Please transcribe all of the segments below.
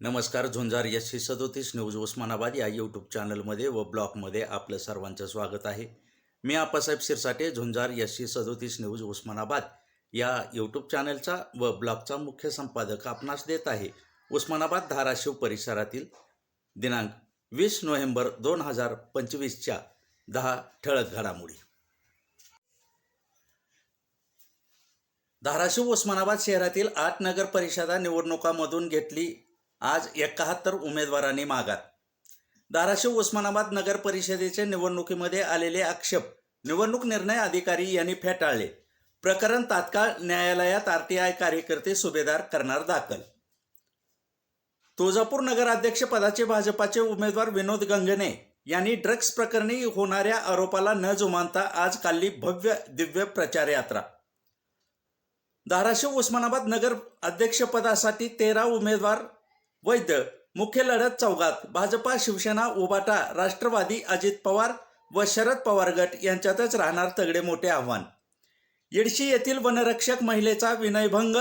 नमस्कार झुंजार एसशे सदोतीस न्यूज उस्मानाबाद या यूट्यूब चॅनलमध्ये व ब्लॉगमध्ये आपलं सर्वांचं स्वागत आहे. मी आप्पासाहेब शिरसाटे झुंजार यश सदोतीस न्यूज उस्मानाबाद या यूट्यूब चॅनलचा व ब्लॉगचा मुख्य संपादक आपणास देत आहे. उस्मानाबाद धाराशिव परिसरातील दिनांक वीस नोव्हेंबर दोन हजार पंचवीसच्या दहा ठळक घडामोडी. धाराशिव उस्मानाबाद शहरातील आठ नगर परिषदा निवडणुकामधून घेतली आज एकाहत्तर उमेदवारांनी मागात धाराशिव उस्मानाबाद नगर परिषदेच्या निवडणुकीमध्ये आलेले आक्षेप निवडणूक निर्णय अधिकारी यांनी फेटाळले. प्रकरण तात्काळ न्यायालयात आरटीआय कार्यकर्ते सुभेदार करणार दाखल. तुळजापूर नगराध्यक्षपदाचे भाजपाचे उमेदवार विनोद गंगणे यांनी ड्रग्ज प्रकरणी होणाऱ्या आरोपाला न जुमानता आज काढली भव्य दिव्य प्रचार यात्रा. धाराशिव उस्मानाबाद नगर अध्यक्षपदासाठी तेरा उमेदवार वैद्य मुख्य लढत चौघात भाजपा शिवसेना उबाटा राष्ट्रवादी अजित पवार व शरद पवार गट यांच्यातच राहणार तगडे मोठे आव्हान. येडशी येथील वनरक्षक महिलेचा विनयभंग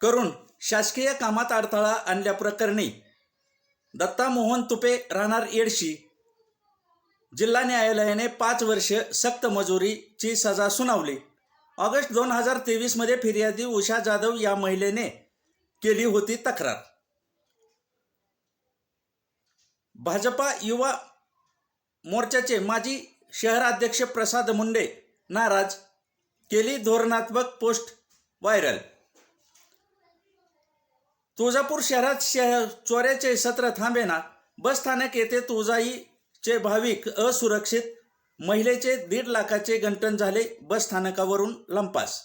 करून शासकीय कामात अडथळा आणल्याप्रकरणी दत्ता मोहन तुपे राहणार येडशी. जिल्हा न्यायालयाने पाच वर्ष सक्त मजुरीची सजा सुनावली. ऑगस्ट दोन हजार तेवीसमध्ये फिर्यादी उषा जाधव या महिलेने केली होती तक्रार. भाजपा युवा मोर्चाचे माजी शहराध्यक्ष प्रसाद मुंडे नाराज केली धोरणात्मक पोस्ट व्हायरल. तुळजापूर शहरात शह चोऱ्याचे सत्र थांबेना बस स्थानक येथे तुळजाईचे भाविक असुरक्षित महिलेचे दीड लाखाचे गंटन झाले बस स्थानकावरून लंपास.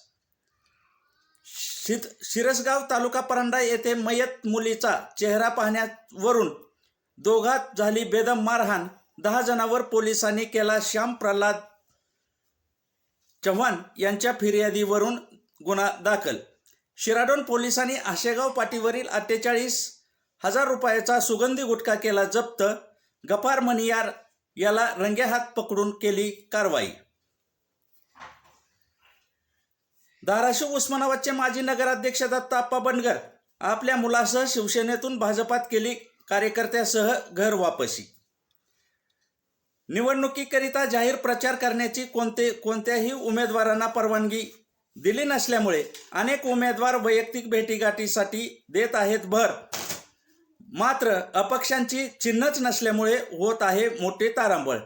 शित शिरसगाव तालुका परंडा येथे मयत मुलीचा चेहरा पाहण्यावरून दोघात झाली बेदम मारहाण. दहा जणांवर पोलिसांनी केला श्याम प्रल्हाद चव्हाण यांच्या फिर्यादीवरून गुन्हा दाखल. शिराडोन पोलिसांनी आशेगाव पाटीवरील अठ्ठेचाळीस हजार रुपयाचा सुगंधी गुटखा केला जप्त. गफार मनियार याला रंगेहात पकडून केली कारवाई. धाराशिव उस्मानाबादचे माजी नगराध्यक्ष दत्ताप्पा बनगर आपल्या मुलासह शिवसेनेतून भाजपात केली कार्यकर्त्यासह घर वापसी. निवडणुकीकरिता जाहीर प्रचार करण्याची कोणते कोणत्याही उमेदवारांना परवानगी दिली नसल्यामुळे अनेक उमेदवार वैयक्तिक भेटीगाठीसाठी देत आहेत भर. मात्र अपक्षांची चिन्हच नसल्यामुळे होत आहे मोठे तारांबळ.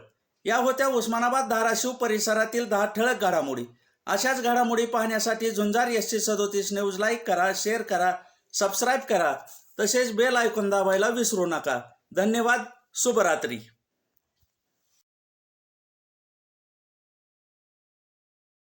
या होत्या उस्मानाबाद धाराशिव परिसरातील दहा ठळक घडामोडी. अशाच घडामोडी पाहण्यासाठी झुंजार एस सी सदोतीस न्यूज लाईक करा शेअर करा सबस्क्राईब करा. तसेच बेल ऐकून दाबायला विसरू नका. धन्यवाद शुभरात्री.